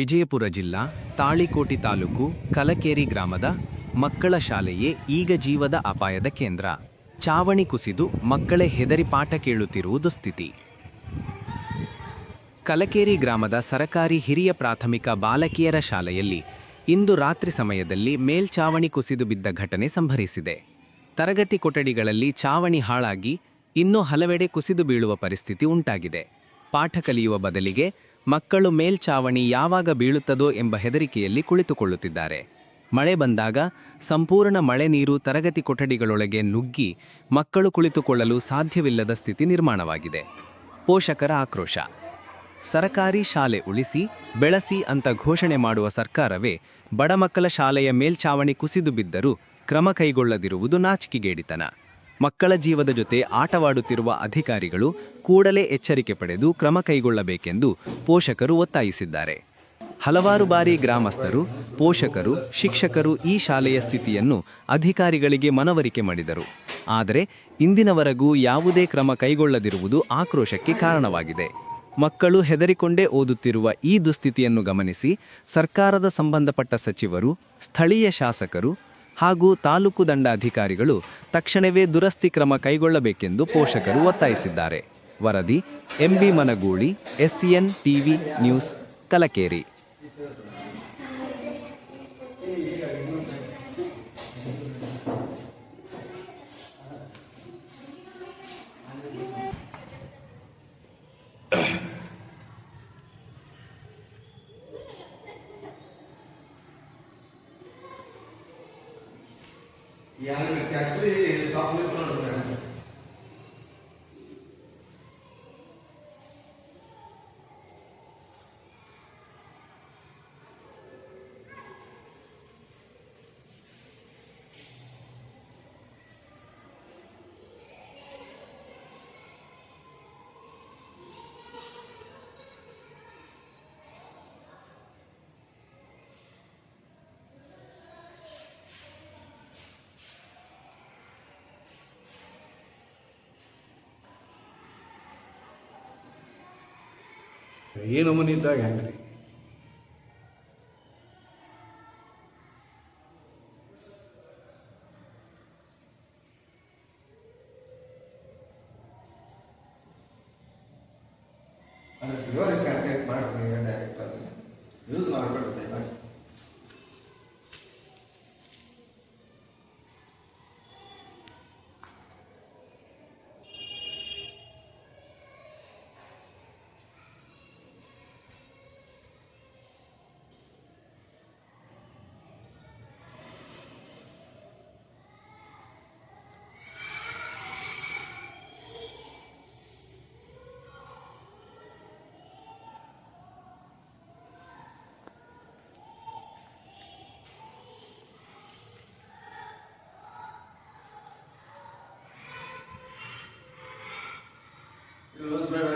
ವಿಜಯಪುರ ಜಿಲ್ಲಾ, ತಾಳಿಕೋಟಿ ತಾಲೂಕು, ಕಲಕೇರಿ ಗ್ರಾಮದ ಮಕ್ಕಳ ಶಾಲೆಯೇ ಈಗ ಜೀವದ ಅಪಾಯದ ಕೇಂದ್ರ. ಚಾವಣಿ ಕುಸಿದು ಮಕ್ಕಳೇ ಹೆದರಿ ಪಾಠ ಕೇಳುತ್ತಿರುವುದು ಸ್ಥಿತಿ. ಕಲಕೇರಿ ಗ್ರಾಮದ ಸರಕಾರಿ ಹಿರಿಯ ಪ್ರಾಥಮಿಕ ಬಾಲಕಿಯರ ಶಾಲೆಯಲ್ಲಿ ಇಂದು ರಾತ್ರಿ ಸಮಯದಲ್ಲಿ ಮೇಲ್ಚಾವಣಿ ಕುಸಿದು ಬಿದ್ದ ಘಟನೆ ಸಂಭರಿಸಿದೆ ತರಗತಿ ಕೊಠಡಿಗಳಲ್ಲಿ ಚಾವಣಿ ಹಾಳಾಗಿ ಇನ್ನೂ ಹಲವೆಡೆ ಕುಸಿದು ಬೀಳುವ ಪರಿಸ್ಥಿತಿ ಉಂಟಾಗಿದೆ. ಪಾಠ ಕಲಿಯುವ ಬದಲಿಗೆ ಮಕ್ಕಳು ಮೇಲ್ಛಾವಣಿ ಯಾವಾಗ ಬೀಳುತ್ತದೋ ಎಂಬ ಹೆದರಿಕೆಯಲ್ಲಿ ಕುಳಿತುಕೊಳ್ಳುತ್ತಿದ್ದಾರೆ. ಮಳೆ ಬಂದಾಗ ಸಂಪೂರ್ಣ ಮಳೆ ನೀರು ತರಗತಿ ಕೊಠಡಿಗಳೊಳಗೆ ನುಗ್ಗಿ ಮಕ್ಕಳು ಕುಳಿತುಕೊಳ್ಳಲು ಸಾಧ್ಯವಿಲ್ಲದ ಸ್ಥಿತಿ ನಿರ್ಮಾಣವಾಗಿದೆ. ಪೋಷಕರ ಆಕ್ರೋಶ. ಸರಕಾರಿ ಶಾಲೆ ಉಳಿಸಿ, ಬೆಳೆಸಿ ಅಂತ ಘೋಷಣೆ ಮಾಡುವ ಸರ್ಕಾರವೇ ಬಡ ಮಕ್ಕಳ ಶಾಲೆಯ ಮೇಲ್ಛಾವಣಿ ಕುಸಿದು ಬಿದ್ದರೂ ಕ್ರಮ ಕೈಗೊಳ್ಳದಿರುವುದು ನಾಚಿಕೆಗೇಡಿತನ. ಮಕ್ಕಳ ಜೀವದ ಜೊತೆ ಆಟವಾಡುತ್ತಿರುವ ಅಧಿಕಾರಿಗಳು ಕೂಡಲೇ ಎಚ್ಚರಿಕೆ ಪಡೆದು ಕ್ರಮ ಕೈಗೊಳ್ಳಬೇಕೆಂದು ಪೋಷಕರು ಒತ್ತಾಯಿಸಿದ್ದಾರೆ. ಹಲವಾರು ಬಾರಿ ಗ್ರಾಮಸ್ಥರು, ಪೋಷಕರು, ಶಿಕ್ಷಕರು ಈ ಶಾಲೆಯ ಸ್ಥಿತಿಯನ್ನು ಅಧಿಕಾರಿಗಳಿಗೆ ಮನವರಿಕೆ ಮಾಡಿದರು. ಆದರೆ ಇಂದಿನವರೆಗೂ ಯಾವುದೇ ಕ್ರಮ ಕೈಗೊಳ್ಳದಿರುವುದು ಆಕ್ರೋಶಕ್ಕೆ ಕಾರಣವಾಗಿದೆ. ಮಕ್ಕಳು ಹೆದರಿಕೊಂಡೇ ಓದುತ್ತಿರುವ ಈ ದುಸ್ಥಿತಿಯನ್ನು ಗಮನಿಸಿ ಸರ್ಕಾರದ ಸಂಬಂಧಪಟ್ಟ ಸಚಿವರು, ಸ್ಥಳೀಯ ಶಾಸಕರು ಹಾಗೂ ತಾಲೂಕು ದಂಡಾಧಿಕಾರಿಗಳು ತಕ್ಷಣವೇ ದುರಸ್ತಿ ಕ್ರಮ ಕೈಗೊಳ್ಳಬೇಕೆಂದು ಪೋಷಕರು ಒತ್ತಾಯಿಸಿದ್ದಾರೆ. ವರದಿ MB Managuli SCN TV news, Kalakeri. ಯಾರು ಟ್ಯಾಕ್ಟ್ರಿ ಕಾಫಿ ನೋಡ್ರಿ ಈ ನಮೂನಿ ಇದ್ದಾಗ ಹೆಂಗ್ರಿ? ಅಂದ್ರೆ ಪ್ಯೂರ್ ಮಾಡ್ರಿ direct use It was very